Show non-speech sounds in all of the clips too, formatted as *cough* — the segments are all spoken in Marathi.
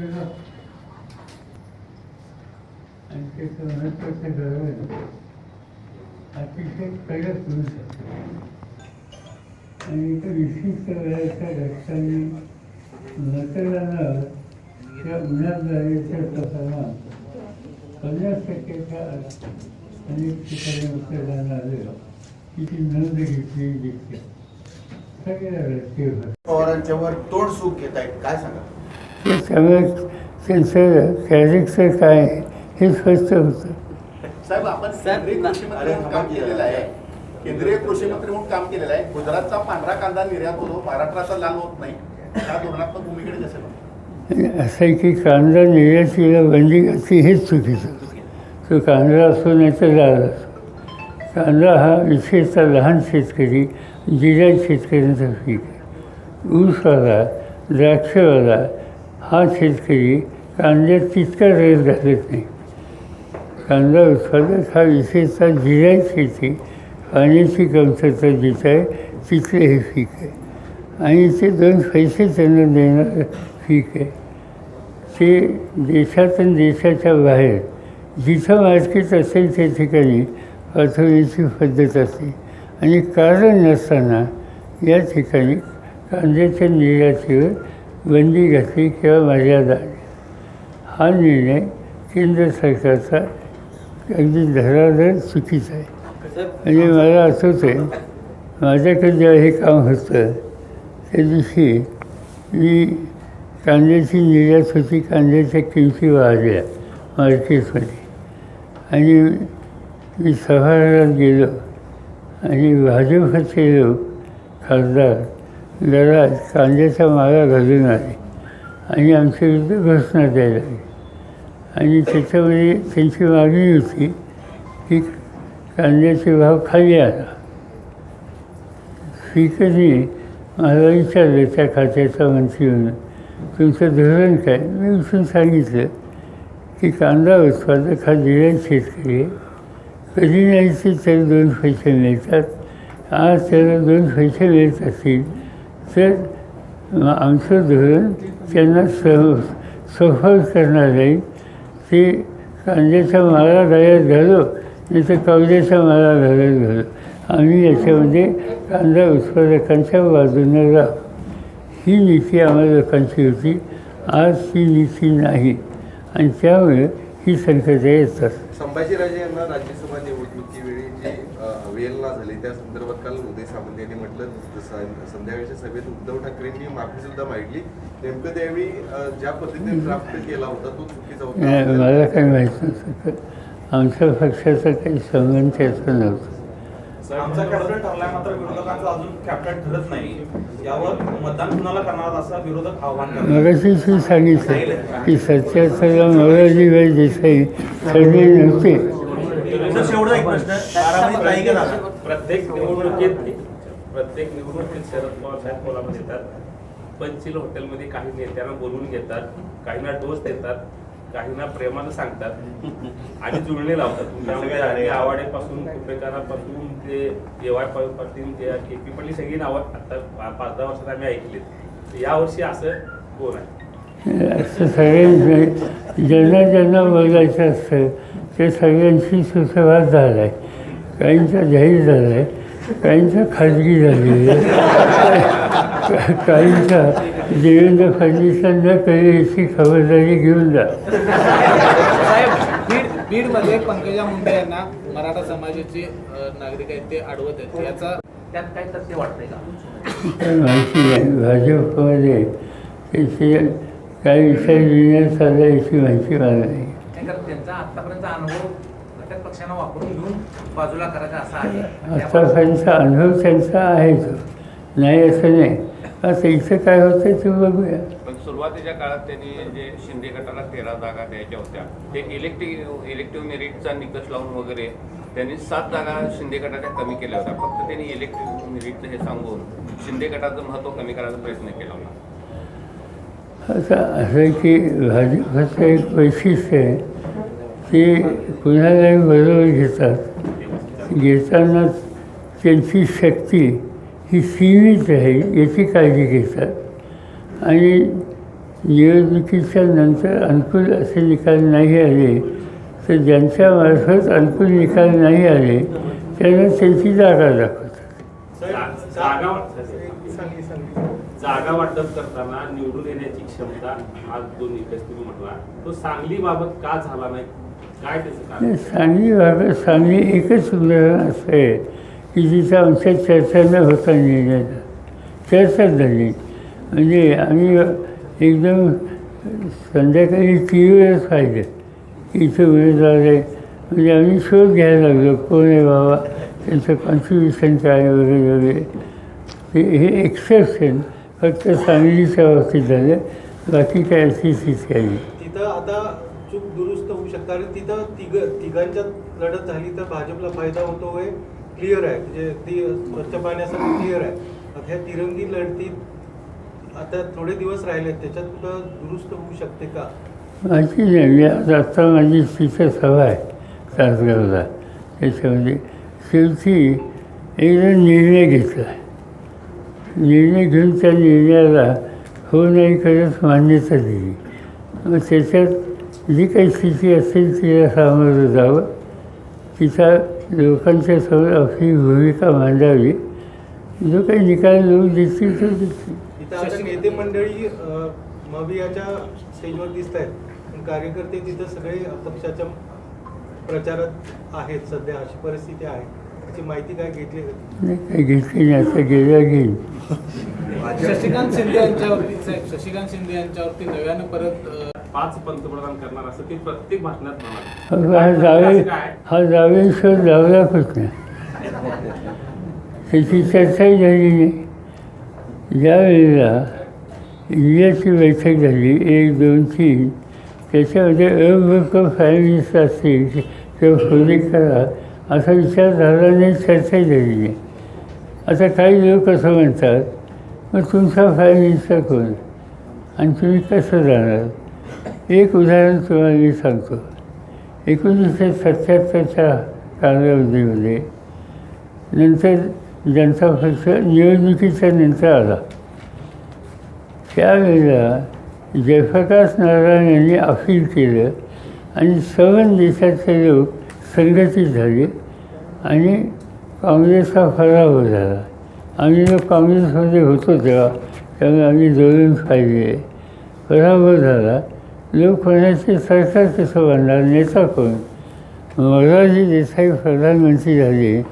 दिलं आणि ते अतिशय कडक आणि विशिष्ट घटकांनी मतदानावर त्या पन्नास टक्क्याच्या अनेक ठिकाणी मतदान आलं की ती नोंद घेतली दिसते सगळ्या राजकीय पवारांच्यावर तोड सुख घेत आहेत काय सांगा? सगळं त्यांचं कॅरेक्टर काय आहे हे स्पष्ट होतं. साहेब आपण केंद्रीय कृषी मंत्री म्हणून काम केलेलं आहे. केंद्रीय कृषी मंत्री म्हणून काम केलेलं आहे. गुजरातचा पांढरा कांदा निर्यात होतो. महाराष्ट्राचा लाल होत नाही. त्या धोरणात्मक भूमिकेकडे कसे असं आहे की कांदा निर्यातीला बंदी घातली हेच चुकीचं. तो कांदा असो नाही तर लाल असो. कांदा हा विशेषतः लहान शेतकरी जिल्ह्यात शेतकऱ्यांचा पीक आहे ऊसवाला द्राक्षवाला हा शेतकरी कांद्यात तितका रस घालत नाही. कांदा उत्पादक हा विशेषतः जिरायत शेती पाण्याची कमतरता जिथं आहे तिथलं हे पीक आहे. आणि ते दोन पैसे त्यांना देणारं पीक आहे. ते देशातून देशाच्या बाहेर जिथं मार्केट असेल त्या ठिकाणी पाठवण्याची पद्धत असते. आणि कारण नसताना या ठिकाणी कांद्याच्या निर्यातीवर बंदी घातली किंवा मर्यादा हा निर्णय केंद्र सरकारचा अगदी धराधर चुकीचा आहे. म्हणजे मला असंच आहे माझ्याकडे जेव्हा हे काम होतं त्या दिवशी मी कांद्याची निर्यात होती कांद्याच्या किमती वाढल्या मार्केटमध्ये. आणि मी सभागृहात गेलो आणि भाजपचे लोक खासदार जरा कांद्याचा मारा घालून आले आणि आमच्या विरुद्ध घोषणा द्यायला आली आणि त्याच्यामध्ये त्यांची मागणी होती की कांद्याचे भाव खाली आला स्पीकरने मला विचारलं त्या खात्याचा मंत्री म्हणून तुमचं धोरण काय? मी उचलून सांगितलं की कांदा उत्पादक हा जिल्ह्यात शेतकरी आहे. कधी न्यायचे तर दोन पैसे मिळतात? आज त्याला दोन पैसे मिळत असतील तर आमचं धोरण त्यांना सह सफल करणार नाही ते कांद्याचा माळा गळ्यात घालो नाही तर कवड्याचा माळा घालत घालो आम्ही याच्यामध्ये कांदा उत्पादकांच्या बाजूने राहू ही नीती आम्हाला लोकांची होती. आज ती नीती नाही. आणि त्यामुळे ही संकटं येतात. संभाजीराजे यांना राज्यसभा निवडणुकीवेळी जी अ, अवहेलना झाली त्या संदर्भात काल उदय सामंत यांनी म्हटलं स- संध्याकाळच्या सभेत उद्धव ठाकरेंनी माफी सुद्धा मागितली. नेमकं त्यावेळी ज्या पद्धतीने ड्राफ्ट केला होता तो चुकीचा नाही, होता मला काही माहीत नव्हतं आमच्या पक्षाचा काही संबंध त्याचा नव्हता. आमचा कॅप्टन ठरलाय मात्र विरोधकांचा अजून कॅप्टन ठरत नाही. यावर मतदान कुणाला करणार असं विरोधक आव्हान मगाशी सांगितलं की सत्याहत्तरला मोरारजीभाई देसाई ठरले नव्हते. प्रत्येक निवडणुकीत प्रत्येक निवडणुकीत शरद पवार साहेब कोल्हापूर येतात. पंचशील हॉटेलमध्ये काही नेत्यांना बोलवून घेतात काहींना डोस देतात काहींना प्रेमानं सांगतात आणि जुळणे लावतात. *laughs* अगदी आवाडेपासून कुपेकरांपासून ते एवाय पाटील ते के पी पाटील सगळी नावं आता पा- पाच दहा वर्षात आम्ही ऐकलीत. यावर्षी असं कोण आहे? असं सगळ्यांचं ज्यांना ज्यांना बोलायचं असतं ते सगळ्यांशी सुसंवाद झाला आहे काहींचा जाहीर झाला आहे काहींचा खाजगी झालेला आहे काहींचा देवेंद्र फडणवीसांना कळली याची खबरदारी घेऊन जा. बीडमध्ये पंकजा मुंडे यांना मराठा समाजाचे नागरिक आहेत ते अडवत आहेत. याचा त्यात काय तथ्य वाटतंय का? काय माहिती नाही भाजपमध्ये त्याचे काय विषय लिहिण्यात याची माहिती मला नाही. त्यांचा अनुभव पक्षांना वापरून घेऊन बाजूला करायचा असा आहे. त्यामुळे आतापर्यंतचा अनुभव त्यांचा आहे तो. नाही असं नाही. आता इथं काय होतं ते बघूया. पण सुरुवातीच्या काळात त्यांनी जे शिंदे गटाला तेरा जागा द्यायच्या होत्या ते इलेक्टिव्ह इलेक्टिव्ह मेरिटचा निकष लावून वगैरे त्यांनी सात जागा शिंदे गटाच्या कमी केल्या होत्या. फक्त त्यांनी इलेक्टिव्ह मेरिटचं हे सांगून शिंदे गटाचं महत्त्व कमी करायचा प्रयत्न केला होता. असं आहे की भाजपचं एक वैशिष्ट्य आहे ते कुणालाही बरोबर घेतात. घेताना त्यांची शक्ती ही सीमित राहील याची काळजी घेतात. आणि निवडणुकीच्या नंतर अनुकूल असे निकाल नाही आले तर ज्यांच्यामार्फत अनुकूल निकाल नाही आले त्यांना त्यांची जागा दाखवतात. जागा वाटप करताना निवडून येण्याची क्षमता आज दोन निकष तुम्ही म्हटला तो सांगली बाबत का झाला नाही? काय त्याचं कारण? सांगली बाबत सांगली एकच उदाहरण असं आहे की जिथं आमच्या चर्चा न होता निर्णयाचा चर्चा झाली. म्हणजे आम्ही एकदम संध्याकाळी टी व्हीवरच पाहिलं की उमेदवार आहे म्हणजे आम्ही शोध घ्यायला लागलो कोण आहे बाबा? त्यांचं कॉन्ट्रिब्युशन काय वगैरे वगैरे. हे एक्सेप्शन फक्त सांगलीच्या बाबतीत झालं बाकी काय अशी स्थिती आली तिथं आता चूक दुरुस्त होऊ शकते. आणि तिथं तिघ तिघांच्यात लढत झाली तर भाजपला फायदा होतो हे क्लिअर आहे. म्हणजे ती स्वच्छ पाण्यासाठी क्लिअर आहे. आता ह्या तिरंगी लढतीत आता थोडे दिवस राहिले त्याच्यात कुठं दुरुस्त होऊ शकते का? माझी नाही. आज आत्ता माझी तिथं सभा आहे तासगावला. त्याच्यामध्ये शेवटी एकदा निर्णय घेतला. निर्णय घेऊन त्या निर्णयाला हो नाही करत मान्यता दिली. मग त्याच्यात जी काही स्थिती असेल तिला सामोरं जावं. तिचा लोकांच्या समोर आपली भूमिका मांडावी. जो काही निकाल लोक देतील तो देतील तिथं नेते मंडळी मवियाच्या स्टेजवर दिसत आहेत पण कार्यकर्ते तिथं सगळे अपक्षाच्या प्रचारात आहेत सध्या अशी परिस्थिती आहे. त्याची माहिती काय घेतली? नाही काही घेतली नाही आता गेल्या घेईल शशिकांत शिंदे यांच्यावरती साहेब शशिकांत शिंदे यांच्यावरती नव्यानं परत अ, पाच पंतप्रधान करणार असं ते प्रत्येक भाषणात म्हणाले हा जावे? हा त्याची चर्चाही झाली नाही ज्या वेळेला इंडियाची बैठक झाली एक दोन तीन त्याच्यामध्ये अभूक प्राईम मिनिस्टर असतील खोली करा असा विचार झाला नाही चर्चाही झाली नाही आता काही लोक असं म्हणतात? मग तुमचा प्राईम विचार कोण? आणि तुम्ही कसं जाणार? एक उदाहरण तुम्हाला मी सांगतो. एकोणीसशे सत्याहत्तरच्या कालावधीमध्ये नंतर जनता पक्ष निवडणुकीच्या नंतर आला. त्यावेळेला जयप्रकाश नारायण यांनी अपील केलं आणि सर्व देशाचे लोक संघटित झाली आणि काँग्रेस हा पराभव झाला. आम्ही जो काँग्रेसमध्ये होतो तेव्हा त्यामुळे आम्ही जोडून पाहिजे पराभव झाला. लोक कोणाचे सरकार कसं बांधणार नेता कोण? मोरारजी देसाई प्रधानमंत्री झाले.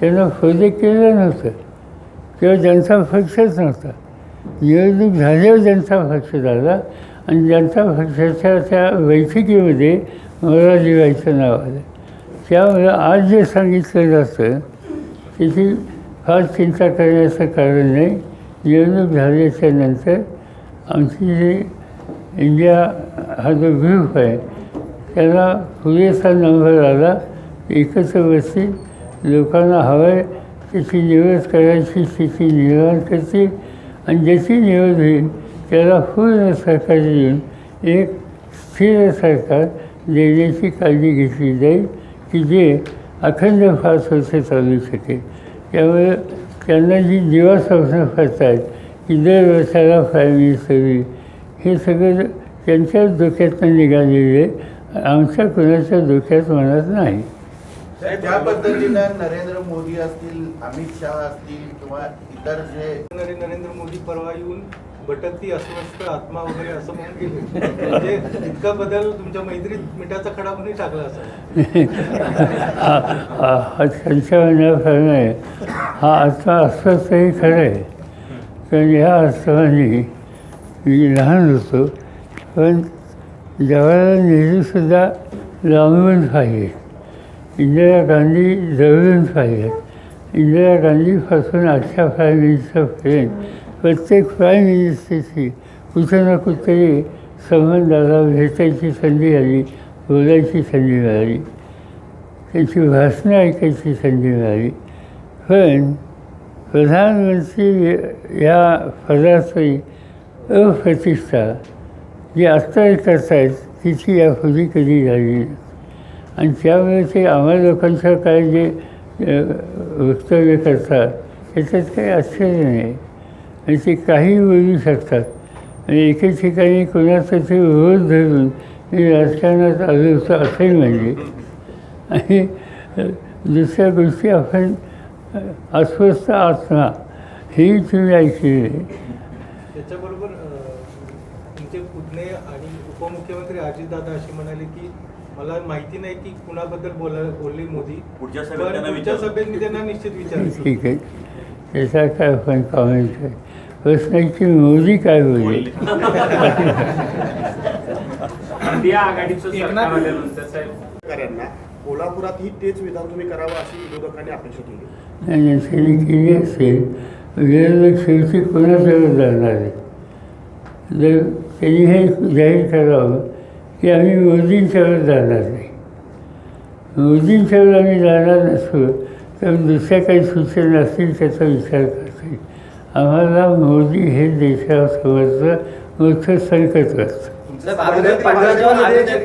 त्यांना खोदे केलं नव्हतं. किंवा जनता पक्षच नव्हता. निवडणूक झाल्यावर जनता पक्ष झाला आणि जनता पक्षाच्या त्या बैठकीमध्ये मोरारजीबाईचं नाव आलं. त्यामुळे आज जे सांगितलं जातं त्याची फार चिंता करण्याचं कारण नाही. निवडणूक झाल्याच्यानंतर आमची जे इंडिया हा जो ग्रुप आहे त्याला पुरेसा नंबर आला. एकत्र बसतील लोकांना हवं आहे त्याची निवड करायची स्थिती निर्माण करतील. आणि ज्याची निवड होईल त्याला पूर्ण सरकार देऊन एक स्थिर सरकार देण्याची काळजी घेतली जाईल. की जे अखंड पाच वर्ष चालू शकेल. त्यामुळे त्यांना जी जीवा स्वप्न करतायत की दर वर्षाला प्राईम मिनिस्टर होईल हे सगळं त्यांच्याच डोक्यातनं निघालेलं आहे आमच्या कुणाच्या डोक्यात म्हणत नाही. ज्या पद्धतीनं नरेंद्र मोदी असतील अमित शहा असतील किंवा इतर जे नरे- नरेंद्र मोदी परवा येऊन भटकती अस्वस्थ आत्मा वगैरे असं म्हणून गेले म्हणजे इतका बदल तुमच्या मैत्रीत मिठाचा खडा म्हणून टाकला असा त्यांच्या म्हणण्याप्रमाणे हा म्हणजे आत्मा अस्वस्थही खरं आहे. कारण ह्या आत्माने मी लहान होतो पण जवाहरलाल नेहरूसुद्धा लांबून पाहिजेत इंदिरा गांधी जवळून पाहिजेत इंदिरा गांधी गांधीपासून आजच्या प्राईम फ्रेंड प्रत्येक प्राईम मिनिस्टरशी कुठे ना कुठेतरी संबंधाला भेटायची संधी आली बोलायची संधी मिळाली. त्यांची भाषणं ऐकायची संधी मिळाली. पण प्रधानमंत्री या पदाची अप्रतिष्ठा जी आत्ता करतायत तिची यापूर्वी कधी झाली? आणि त्यामुळे ते आम्हा लोकांचं काय जे वक्तव्य करतात त्याच्यात काही आश्चर्य नाही. आणि ते काही बोलू शकतात. आणि एके ठिकाणी कोणाचा ते विरोध धरून मी राजकारणात आलो होतो असंही म्हणजे आणि दुसऱ्या गोष्टी आपण अस्वस्थ आत्मा हेही तुम्ही ऐकलेली आहे. त्याच्याबरोबर तुमचे पुतणे आणि उपमुख्यमंत्री अजितदादा अशी म्हणाले की मला माहिती नाही की कुणाबद्दल बोला बोलले मोदी पुढच्या सभेत त्यांना विचारू. निश्चित विचारतो ठीक आहे. त्याचा काय आपण कॉमेंट आहे प्रश्न आहे की मोदी काय बोलले इंडिया *laughs* आघाडीचं सरकार आल्यानंतर साहेब. शेतकऱ्यांना कोल्हापुरातही तेच विधान तुम्ही करावं अशी विरोधकांनी अपेक्षा केली. आणि त्यांनी केली असेल विरोधक शेवटी कोणाजवळ जाणार आहे जर त्यांनी हे जाहीर करावं की आम्ही मोदींच्यावर जाणार नाही. मोदींच्यावर आम्ही जाणार नसलो तर दुसऱ्या काही सूचना असतील त्याचा विचार करता येईल आम्हाला मोदी हे देशासमोरचं मोठं संकट असतं.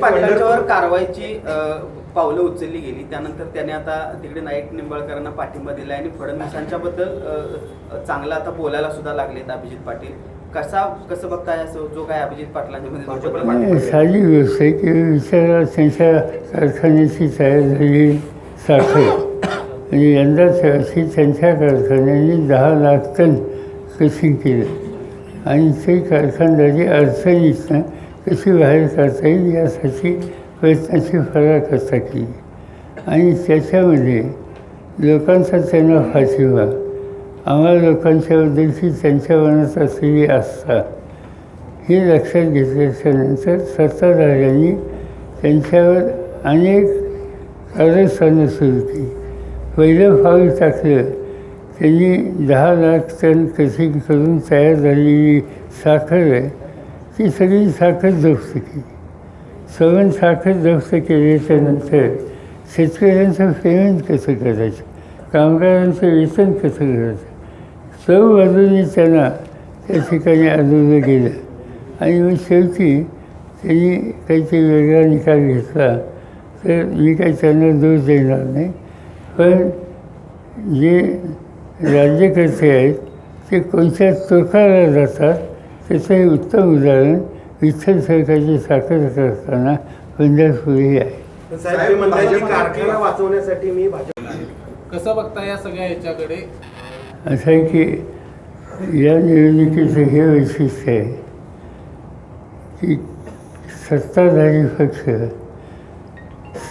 पाटलांच्यावर कारवाईची पावलं उचलली गेली. त्यानंतर त्याने आता तिकडे नाईक निंबाळकरांना पाठिंबा दिला आणि फडणवीसांच्या बद्दल चांगला आता बोलायला सुद्धा लागलेत अभिजित पाटील. कसा कसं बघताय असं जो काय अभिजित पाटलांच्या साधी गोष्ट आहे की विचारा त्यांच्या कारखान्याची तयार झालेली साखर आणि यंदाच त्यांच्या कारखान्याने दहा लाख टन कशी केलं? आणि ते कारखानदारी अडचणीतनं कशी बाहेर काढता येईल यासाठी प्रयत्नाची पराकाष्ठा केली. आणि त्याच्यामध्ये लोकांचा त्यांना पाठिंबा आम्हाला लोकांच्याबद्दलची त्यांच्या मनात असलेली आस्था. हे लक्षात घेतल्याच्या नंतर सत्ताधाऱ्यांनी त्यांच्यावर अनेक कारस्थानं सुरू केली. पहिलं भावी टाकलं त्यांनी दहा लाख टन कशी करून तयार झालेली साखर आहे ती सगळी साखर जप्त केली सगळं साखर जप्त केल्याच्यानंतर शेतकऱ्यांचं पेमेंट कसं करायचं कामगारांचं वेतन कसं करायचं सर्व बाजूनी त्यांना त्या ठिकाणी अडवलं गेलं आणि मग शेवटी त्यांनी काहीतरी वेगळा निकाल घेतला तर मी काही त्यांना दोष देणार नाही पण जे राज्यकर्ते आहेत ते कोणत्या टोकाला जातात त्याचं हे उत्तम उदाहरण विठ्ठल सरकारची साखर करताना पंढरपुरी आहे. कारखाना वाचवण्यासाठी मी कसं बघता या सगळ्या ह्याच्याकडे असं आहे की या निवडणुकीचं हे वैशिष्ट्य आहे की सत्ताधारी पक्ष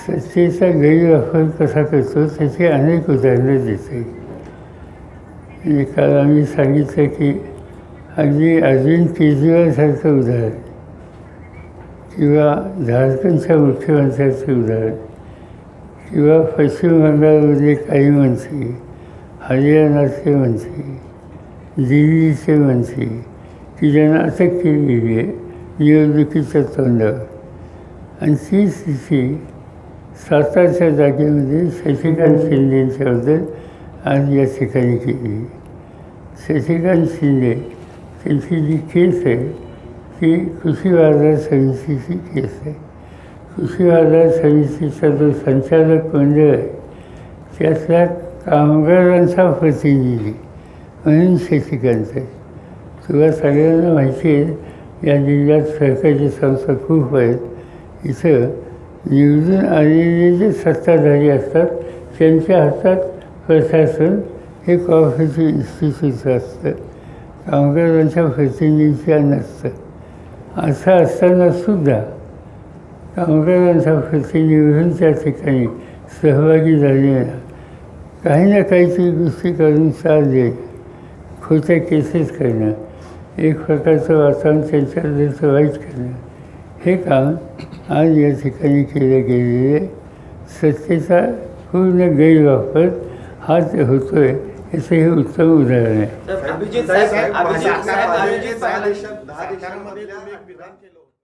सत्तेचा गैरवापर कसा करतो त्याची अनेक उदाहरणं देते. आणि काल आम्ही सांगितलं की अगदी अरविंद केजरीवालसारखं उदाहरण. किंवा झारखंडच्या मुख्यमंत्र्याचं उदाहरण. किंवा पश्चिम बंगालमधले काही मंत्री हरियाणाचे मंत्री दिल्लीचे मंत्री की ज्यांना अटक केलेली आहे निवडणुकीच्या तोंडावर. आणि ती स्थिती सातारच्या जागेमध्ये शशिकांत शिंदेंच्याबद्दल आज या ठिकाणी केली शशिकांत शिंदे त्यांची जी केस आहे ती कृषी बाजार समितीची केस आहे. कृषी बाजार समितीचा जो संचालक मंडळ आहे त्यातल्या कामगारांचा प्रतिनिधी म्हणून शशिकांत आहे. तुला सगळ्यांना माहिती आहे या जिल्ह्यात सरकारी संस्था खूप आहेत. इथं निवडून आलेले जे सत्ताधारी असतात त्यांच्या हातात प्रशासन हे कॉफीचे इन्स्टिट्यूटचं असतं. कामगारांच्या प्रतिनिधीच्या नसतं. असं असतानासुद्धा कामगारांचा प्रतिनिधी त्या ठिकाणी सहभागी झालेला काही ना काहीतरी गोष्टी करून चाल देणं खोट्या केसेस करणं एक प्रकारचं वातावरण त्यांच्याबद्दलचं वाईट करणं हे काम आज या ठिकाणी केलं गेलेले सत्तेचा पूर्ण गैरवापर हा होतो आहे याचं हे उत्तम उदाहरण आहे